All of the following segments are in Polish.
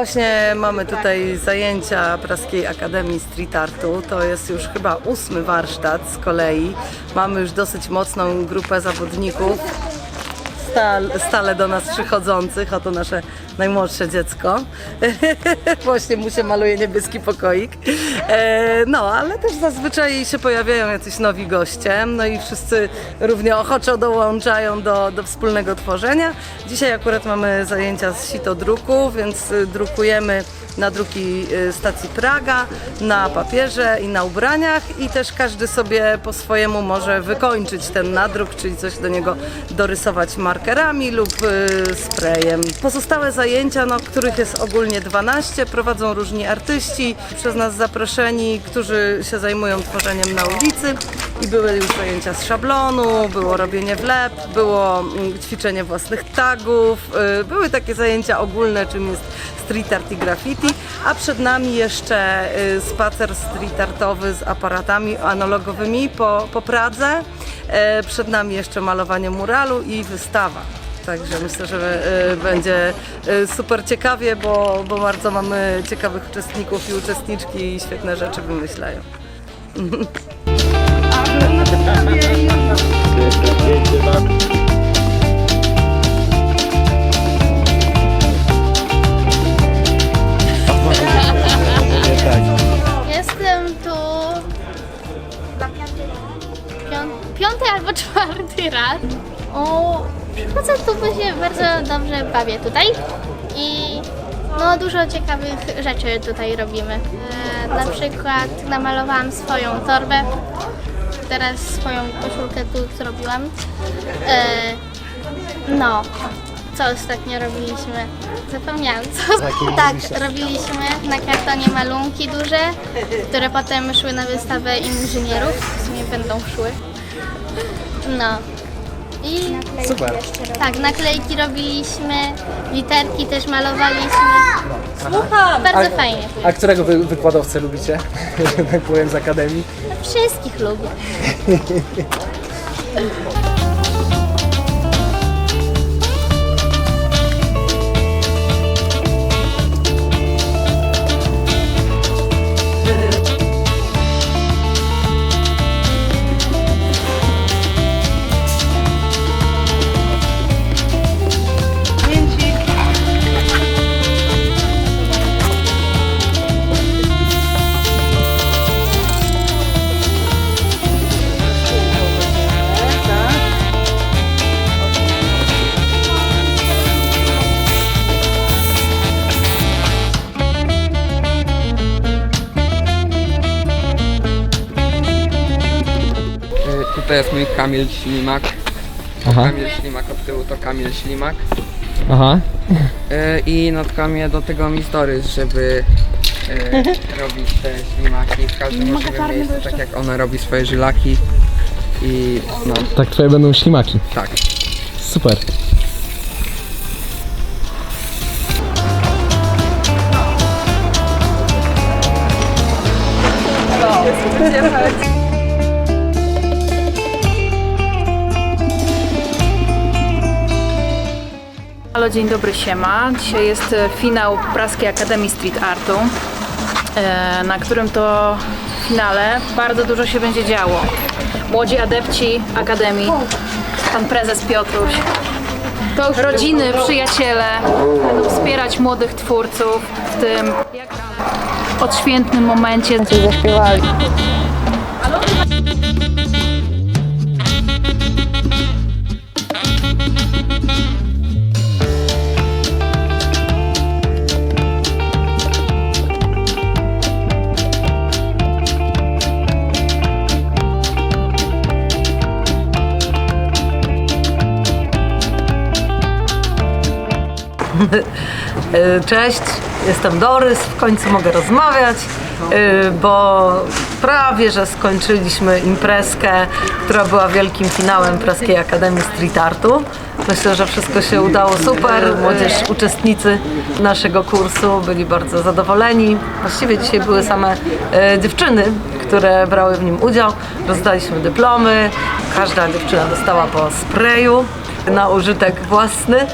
Właśnie mamy tutaj zajęcia Praskiej Akademii Street Artu. To jest już chyba ósmy warsztat z kolei. Mamy już dosyć mocną grupę zawodników, stal, stale do nas przychodzących. Oto nasze najmłodsze dziecko. Właśnie mu się maluje niebieski pokoik. E, no, ale też zazwyczaj się pojawiają jacyś nowi goście. No i wszyscy równie ochoczo dołączają do, do wspólnego tworzenia. Dzisiaj akurat mamy zajęcia z sitodruku, więc y, drukujemy na druki y, stacji Praga, na papierze i na ubraniach i też każdy sobie po swojemu może wykończyć ten nadruk, czyli coś do niego dorysować markerami lub y, sprayem. Pozostałe zajęcia, no, których jest ogólnie 12, prowadzą różni artyści, przez nas zaproszeni, którzy się zajmują tworzeniem na ulicy i były już zajęcia z szablonu, było robienie wlep, było mm, ćwiczenie własnych tagów, y, były takie zajęcia ogólne, czym jest street art i graffiti, a przed nami jeszcze y, spacer street artowy z aparatami analogowymi po, po Pradze. E, Przed nami jeszcze malowanie muralu i wystawa. Także myślę, że y, będzie y, super ciekawie, bo, bo bardzo mamy ciekawych uczestników i uczestniczki i świetne rzeczy wymyślają. Jestem O, przychodzę tu, bo się bardzo dobrze bawię tutaj i no dużo ciekawych rzeczy tutaj robimy. E, na przykład namalowałam swoją torbę, teraz swoją koszulkę tu zrobiłam. E, no, co ostatnio robiliśmy? Zapomniałam co. Tak, robiliśmy na kartonie malunki duże, które potem szły na wystawę inżynierów. W sumie będą szły. No. I Super. tak, naklejki robiliśmy, literki też malowaliśmy. Bardzo fajnie. A którego wy, wykładowcę lubicie? Że tak powiem z Akademii. Wszystkich lubię. Tutaj jest mój Kamil Ślimak. Aha. Kamil Ślimak od tyłu to Kamil Ślimak. Aha. Y, I natkamy do tego mi stories, żeby y, robić te ślimaki w każdym możliwym miejscu, tak jak ona robi swoje żylaki. I no, Tak twoje będą ślimaki. tak. Super. Halo, dzień dobry, siema. Dzisiaj jest e, finał Praskiej Akademii Street Artu, e, na którym to finale bardzo dużo się będzie działo. Młodzi adepci Akademii, pan prezes Piotruś, rodziny, przyjaciele będą wspierać młodych twórców w tym odświętnym momencie. Zaśpiewali. Cześć, jestem Dorys, w końcu mogę rozmawiać, y, bo prawie, że skończyliśmy imprezkę, która była wielkim finałem Praskiej Akademii Street Artu. Myślę, że wszystko się udało super. Młodzież, uczestnicy naszego kursu byli bardzo zadowoleni. Właściwie dzisiaj były same e, dziewczyny, które brały w nim udział. Rozdaliśmy dyplomy. Każda dziewczyna dostała po sprayu na użytek własny, e,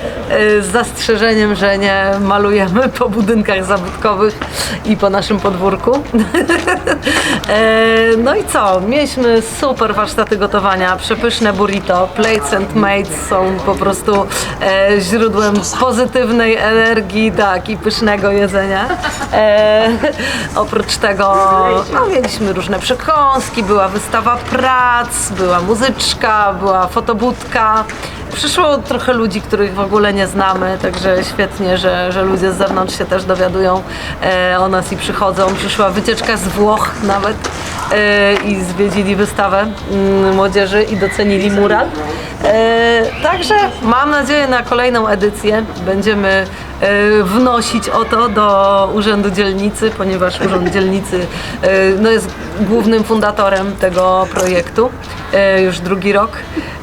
z zastrzeżeniem, że nie malujemy po budynkach zabytkowych i po naszym podwórku. E, No i co? Mieliśmy super warsztaty gotowania, przepyszne burrito, plates and mates są po prostu e, źródłem pozytywnej energii, tak, i pysznego jedzenia. E, oprócz tego no, mieliśmy różne przekąski, była wystawa prac, była muzyczka, była fotobudka. Przyszło trochę ludzi, których w ogóle nie znamy, także świetnie, że, że ludzie z zewnątrz się też dowiadują e, o nas i przychodzą. Przyszła wycieczka z Włoch nawet e, i zwiedzili wystawę mm, młodzieży i docenili mural. E, także mam nadzieję na kolejną edycję. Będziemy e, wnosić o to do Urzędu Dzielnicy, ponieważ Urząd Dzielnicy e, no, jest głównym fundatorem tego projektu e, już drugi rok.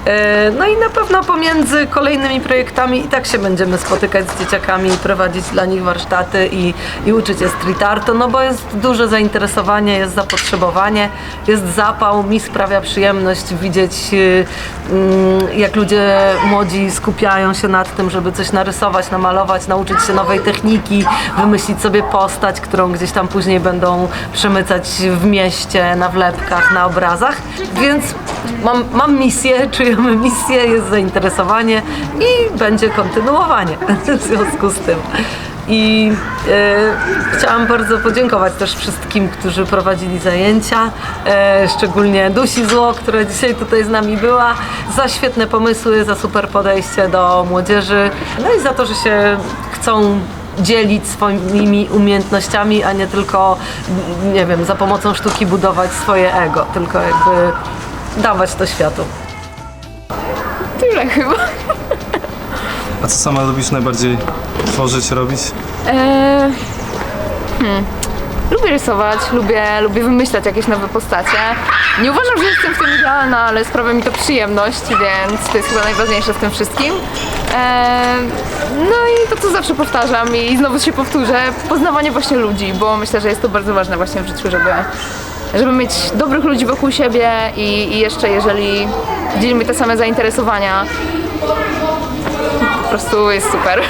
E, No i na pewno pomiędzy kolejnymi projektami i tak się będziemy spotykać z dzieciakami, prowadzić dla nich warsztaty i, i uczyć je street artu, no bo jest duże zainteresowanie, jest zapotrzebowanie, jest zapał. Mi sprawia przyjemność widzieć, y, mm, jak ludzie młodzi skupiają się nad tym, żeby coś narysować, namalować, nauczyć się nowej techniki, wymyślić sobie postać, którą gdzieś tam później będą przemycać w mieście, na wlepkach, na obrazach. Więc mam, mam misję, czujemy misję, jest zainteresowanie i będzie kontynuowanie w związku z tym. I e, chciałam bardzo podziękować też wszystkim, którzy prowadzili zajęcia, e, szczególnie Dusi Zło, która dzisiaj tutaj z nami była, za świetne pomysły, za super podejście do młodzieży, no i za to, że się chcą dzielić swoimi umiejętnościami, a nie tylko, nie wiem, za pomocą sztuki budować swoje ego, tylko jakby dawać to światu. Chyba. A co sama lubisz najbardziej tworzyć, robić? Eee, hmm. Lubię rysować, lubię, lubię wymyślać jakieś nowe postacie. Nie uważam, że jestem w tym idealna, ale sprawia mi to przyjemność, więc to jest chyba najważniejsze w tym wszystkim. Eee, no i to, co zawsze powtarzam i znowu się powtórzę, poznawanie właśnie ludzi, bo myślę, że jest to bardzo ważne właśnie w życiu, żeby, żeby mieć dobrych ludzi wokół siebie i, i jeszcze jeżeli dzielimy te same zainteresowania, po prostu jest super.